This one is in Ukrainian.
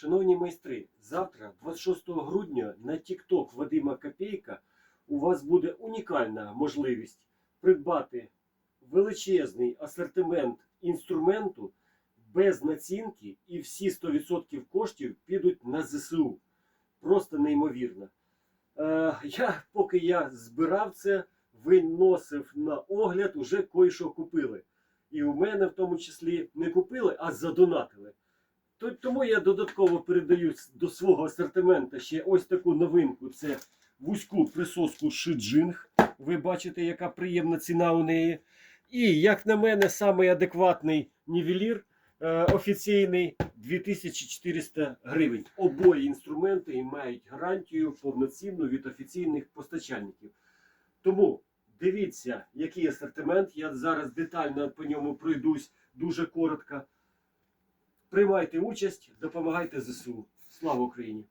Шановні майстри, завтра, 26 грудня, на TikTok Вадима Копейка у вас буде унікальна можливість придбати величезний асортимент інструменту без націнки, і всі 100% коштів підуть на ЗСУ. Просто неймовірно. Е, я, поки я збирав це, виносив на огляд, уже кое-що купили. І у мене в тому числі не купили, а задонатили. То- Тому я додатково передаю до свого асортименту ще ось таку новинку. Це вузьку присоску Шиджинг. Ви бачите, яка приємна ціна у неї. І, як на мене, самий адекватний нівелір е, офіційний 2400 гривень. Обоє інструменти мають гарантію повноцінну від офіційних постачальників. Тому дивіться, який асортимент. Я зараз детально по ньому пройдусь дуже коротко. Приймайте участь, допомагайте ЗСУ. Слава Україні!